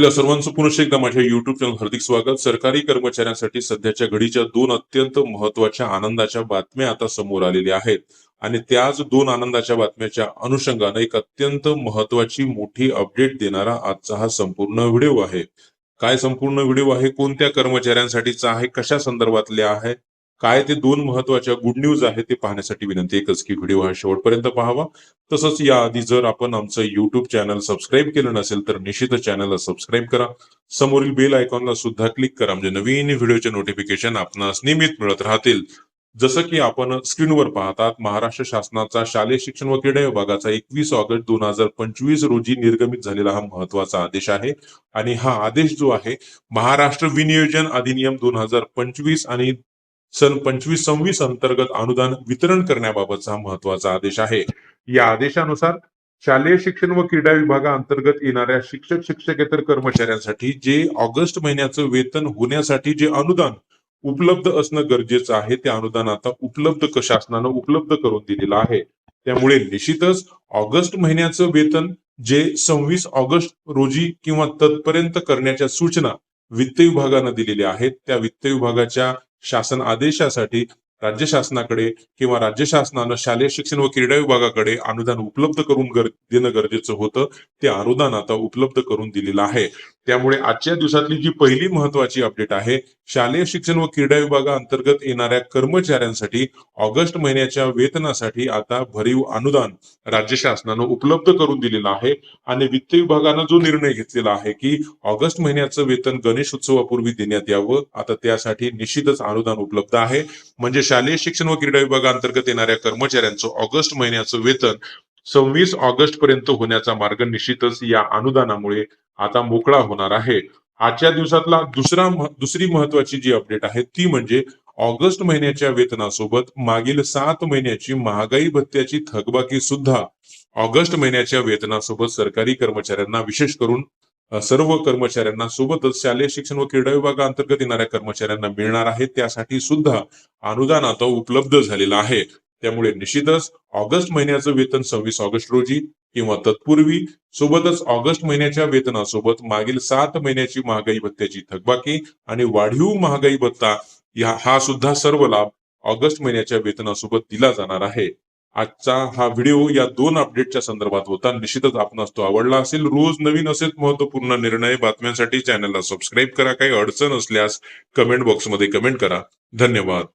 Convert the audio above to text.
आपल्या सर्वांचं पुनश्च एकदा माझ्या युट्यूब चॅनल हार्दिक स्वागत. सरकारी कर्मचाऱ्यांसाठी सध्याच्या घडीच्या दोन अत्यंत महत्त्वाच्या आनंदाच्या बातम्या आता समोर आलेल्या आहेत. आणि त्याच दोन आनंदाच्या बातम्याच्या अनुषंगाने एक अत्यंत महत्वाची मोठी अपडेट देणारा आजचा हा संपूर्ण व्हिडिओ आहे. काय संपूर्ण व्हिडिओ आहे? कोणत्या कर्मचाऱ्यांसाठीचा आहे? कशा संदर्भातले आहे? काय ते दोन महत्त्वाच्या गुड न्यूज आहे ते पाहण्यासाठी विनंती एकच की व्हिडिओ हा शेवटपर्यंत पाहावा. तसंच याआधी जर आपण आमचं युट्यूब चॅनल सबस्क्राईब केलं नसेल तर निश्चित चॅनलला सबस्क्राईब करा. समोरील बेल आयकॉनला सुद्धा क्लिक करा. म्हणजे नवीन व्हिडिओचे नोटिफिकेशन आपणास नियमित मिळत राहतील. जसं की आपण स्क्रीनवर पाहतात महाराष्ट्र शासनाचा शालेय शिक्षण व क्रीडा विभागाचा एकवीस ऑगस्ट दोन हजार पंचवीस रोजी निर्गमित झालेला हा महत्त्वाचा आदेश आहे. आणि हा आदेश जो आहे महाराष्ट्र विनियोजन अधिनियम दोन हजार पंचवीस आणि सन पंचवीस सव्वीस अंतर्गत अनुदान वितरण करण्याबाबतचा हा महत्त्वाचा आदेश आहे. या आदेशानुसार शालेय शिक्षण व क्रीडा विभागाअंतर्गत येणाऱ्या शिक्षक शिक्षकेतर कर्मचाऱ्यांसाठी जे ऑगस्ट महिन्याचं वेतन होण्यासाठी जे अनुदान उपलब्ध असणं गरजेचं आहे ते अनुदान आता उपलब्ध शासनानं उपलब्ध करून दिलेलं आहे. त्यामुळे निश्चितच ऑगस्ट महिन्याचं वेतन जे सव्वीस ऑगस्ट रोजी किंवा तत्पर्यंत करण्याच्या सूचना वित्त विभागानं दिलेल्या आहेत त्या वित्त विभागाच्या शासन आदेशासाठी राज्य शासनाकडे किंवा राज्य शासनानं शालेय शिक्षण व क्रीडा विभागाकडे अनुदान उपलब्ध करून गर- देणं गरजेचं होतं. ते अनुदान आता उपलब्ध करून दिलेलं आहे. त्यामुळे आजच्या दिवसातली जी पहिली महत्वाची अपडेट आहे शालेय शिक्षण व क्रीडा विभागाअंतर्गत येणाऱ्या कर्मचाऱ्यांसाठी ऑगस्ट महिन्याच्या वेतनासाठी आता भरीव अनुदान राज्य शासनानं उपलब्ध करून दिलेलं आहे आणि वित्त विभागानं जो निर्णय घेतलेला आहे की ऑगस्ट महिन्याचं वेतन गणेश उत्सवापूर्वी देण्यात यावं आता त्यासाठी निश्चितच अनुदान उपलब्ध आहे. म्हणजे शालेय शिक्षण व क्रीडा विभागाअंतर्गत येणाऱ्या कर्मचाऱ्यांचं ऑगस्ट महिन्याचं वेतन सव्वीस ऑगस्ट पर्यंत होण्याचा मार्ग निश्चितच या अनुदानामुळे आता मोकळा होणार आहे. आजच्या दिवसातला दुसरा दुसरी महत्वाची जी अपडेट आहे ती म्हणजे ऑगस्ट महिन्याच्या वेतनासोबत मागील सात महिन्याची महागाई भत्त्याची थकबाकी सुद्धा ऑगस्ट महिन्याच्या वेतनासोबत सरकारी कर्मचाऱ्यांना विशेष करून सर्व कर्मचाऱ्यांना सोबतच शालेय शिक्षण व क्रीडा विभागाअंतर्गत येणाऱ्या कर्मचाऱ्यांना मिळणार आहे. त्यासाठी सुद्धा अनुदान आता उपलब्ध झालेलं आहे. त्यामुळे निश्चितच ऑगस्ट महिन्याचं वेतन सव्वीस ऑगस्ट रोजी किंवा तत्पूर्वी सोबतच ऑगस्ट महिन्याच्या वेतनासोबत मागील सात महिन्याची महागाई भत्त्याची थकबाकी आणि वाढीव महागाई भत्ता या हा सुद्धा सर्व लाभ ऑगस्ट महिन्याच्या वेतनासोबत दिला जाणार आहे. आजचा हा व्हिडिओ या दोन अपडेटच्या संदर्भात होता. निश्चितच आपणास तो आवडला असेल. रोज नवीन असेच महत्त्वपूर्ण निर्णय बातम्यांसाठी चॅनलला सबस्क्राईब करा. काही अडचण असल्यास कमेंट बॉक्समध्ये कमेंट करा. धन्यवाद.